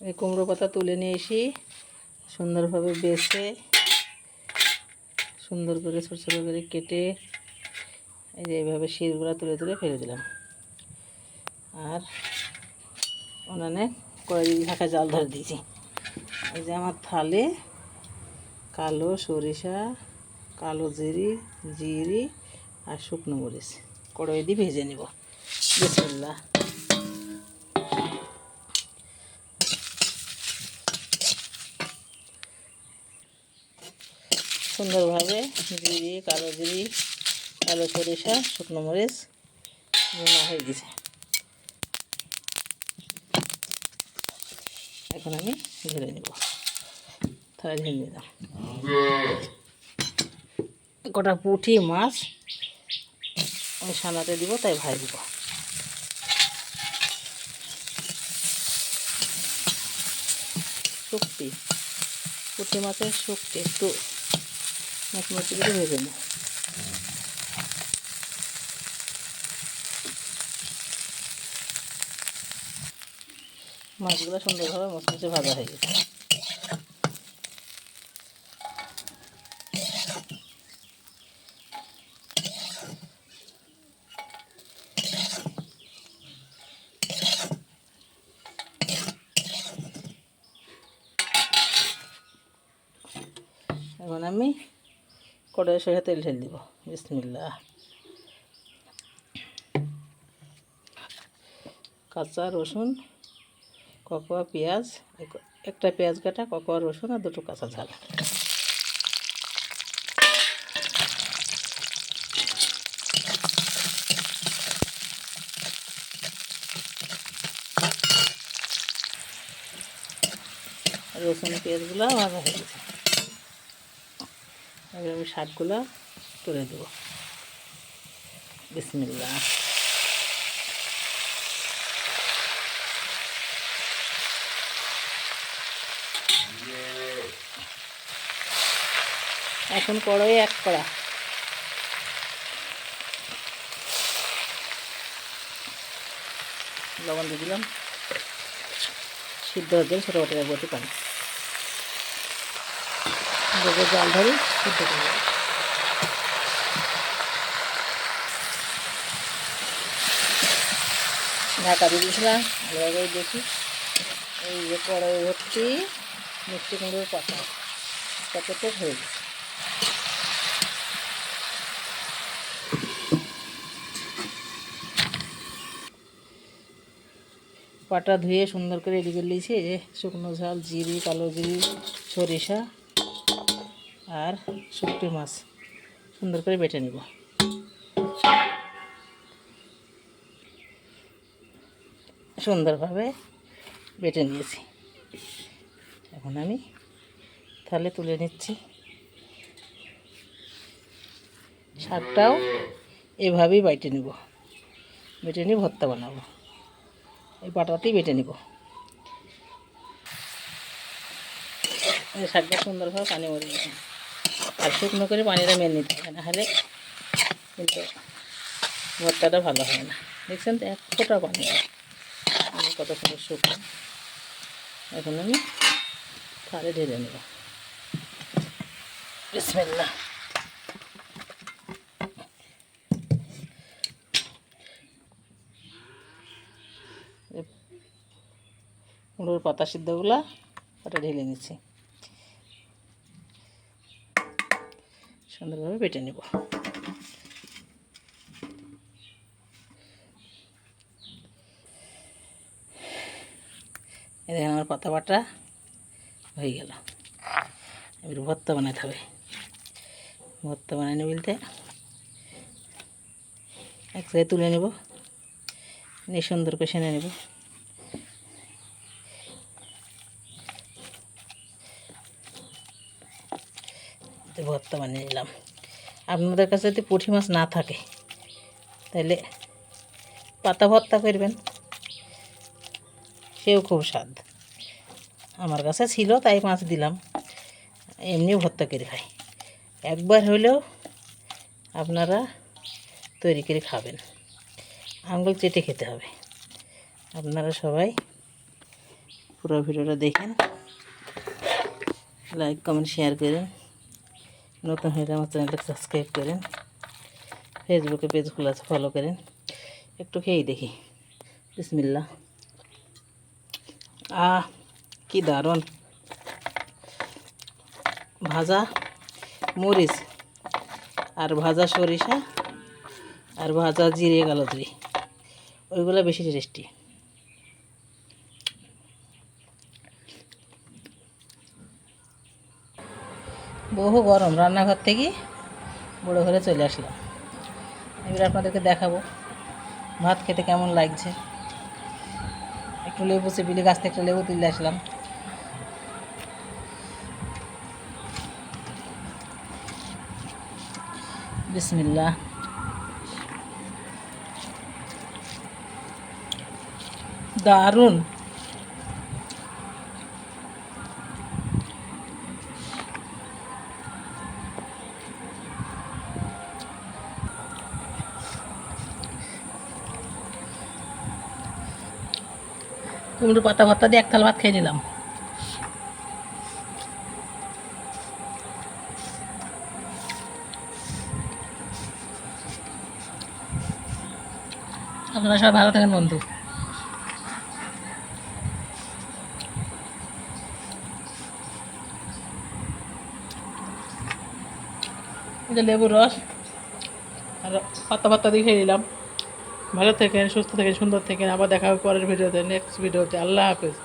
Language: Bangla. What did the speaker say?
এই কুমড়ো পাতা তুলে নিয়ে এসি, সুন্দরভাবে বেছে, সুন্দর করে ছোটো ছোটো করে কেটে, এই যে এইভাবে শিরগুলো তুলে তুলে ফেলে দিলাম। আর উনানে কয়েক ঢাকা জাল ধরে দিয়েছি। এই যে আমার থালে কালো সরিষা, কালো জিরি জিরি আর শুকনো মরিচ। কড়াই দিয়ে ভেজে নিব। বিসমিল্লাহ। সুন্দরভাবে জিরি, কালো জিরি, কালো সরিষা, শুকনো মরিচ বোনা হয়ে গেছে। এখন আমি ধরে নেব। তাহলে ধরে নিলাম কটা পুঁটি, মাছ আমি সানাতে দিব, তাই ভাই দিব। শুক্তি, পুঁটি মাছের শুক্তি, একটু মচমচি করে ভেজে নেব মাছগুলো সুন্দরভাবে মচমচে ভাজা হয়ে গেছে। এখন আমি কড়াই সরিষা তেল ঢেলে দিব। বিসমিল্লা কাঁচা রসুন, ককোয়া, পেঁয়াজ, এক- একটা পেঁয়াজ কাটা, ককোয়া, রসুন আর দুটো কাঁচা ঝাল। রসুন পেঁয়াজগুলো ভাজা হয়ে গেছে। এবার আমি শাকগুলো তুলে দেব। বিসমিল্লা এখন কড়াই এক কড়া। লবণ দিয়ে দিলাম। সিদ্ধ হয়ে গেলে ছোটো বটে বটি পানি। দেবো জাল ধরে সিদ্ধ করে। ঢাকা দিয়ে দিয়েছিলাম, ভালো করে দেখি এই যে কড়াই ভর্তি মিষ্টি কুমড়োর পাতা কতটা হয়ে গেছে পাটা ধুয়ে সুন্দর করে রেডি করে নিয়েছি এই যে শুকনো ঝাল, জিরি, কালো জিরি, সরিষা আর শুকটি মাছ। সুন্দর করে বেটে নিব। সুন্দরভাবে বেটে নিয়েছি। এখন আমি তাহলে তুলে নিচ্ছি। শাকটাও এভাবেই বাইটে নিব। বেটে নিয়ে ভর্তা বানাবো। এই পাটাতেই বেটে নিব। শাকটা সুন্দরভাবে পানি মরে গেছে। আর শুকনো করে পানিটা মেনে নিতে হবে, নাহলে কিন্তু ভর্তাটা ভালো হয় না। দেখছেন তো, এক ফোঁটা পানি আমি কত সুন্দর শুকনো। এখন আমি থালে ঢেলে নেব। বিসমিল্লাহ। কুমড়োর পাতা সিদ্ধগুলা ওটা ঢেলে নিচ্ছি। সুন্দরভাবে বেটে নেব। দেখেন আমার পাতা বাটা হয়ে গেল। এবার ভর্তা বানাতে হবে। ভর্তা বানানো বলতে এক জায়গায় তুলে নেব। নিয়ে সুন্দর করে সেনে নেব। তো ভর্তা বানিয়ে নিলাম আপনাদের কাছে যদি পুঁটি মাছ না থাকে, তাহলে পাতা ভর্তা করবেন। সেও খুব স্বাদ। আমার কাছে ছিল, তাই মাছ দিলাম। এমনি ভর্তা করে খাই। একবার হলেও আপনারা তৈরি করে খাবেন। আঙুল চেটে খেতে হবে। আপনারা সবাই পুরো ভিডিওটা দেখেন। লাইক, কমেন্ট, শেয়ার করেন। নতুন হলে আমার চ্যানেলটা সাবস্ক্রাইব করেন। ফেসবুকে পেজ খোলা আছে ফলো করেন। একটু খেয়েই দেখি। বিসমিল্লা আহ, কি দারুণ। ভাজা মরিচ আর ভাজা সরিষা আর ভাজা জিরে গালদ্রি ওইগুলো বেশি টেস্টি বহু গরম রান্নাঘর থেকে বড়ো ঘরে চলে আসলাম। এবার আপনাদেরকে দেখাবো ভাত খেতে কেমন লাগছে। একটু লেবু চেপিলে গাছ থেকে একটা লেবু তুলে আসলাম। বিসমিল্লা দারুণ। কুমড়ো পাতা ভাতা দিয়ে এক থাল ভাত খেয়ে নিলাম। আপনারা সবাই ভালো থাকেন, বন্ধু। লেবুর রস আর পাতা পাতা দিয়ে খেয়ে নিলাম। ভালো থাকেন, সুস্থ থাকেন, সুন্দর থাকেন। আবার দেখা হবে পরের ভিডিওতে নেক্সট ভিডিওতে। আল্লাহ হাফেজ।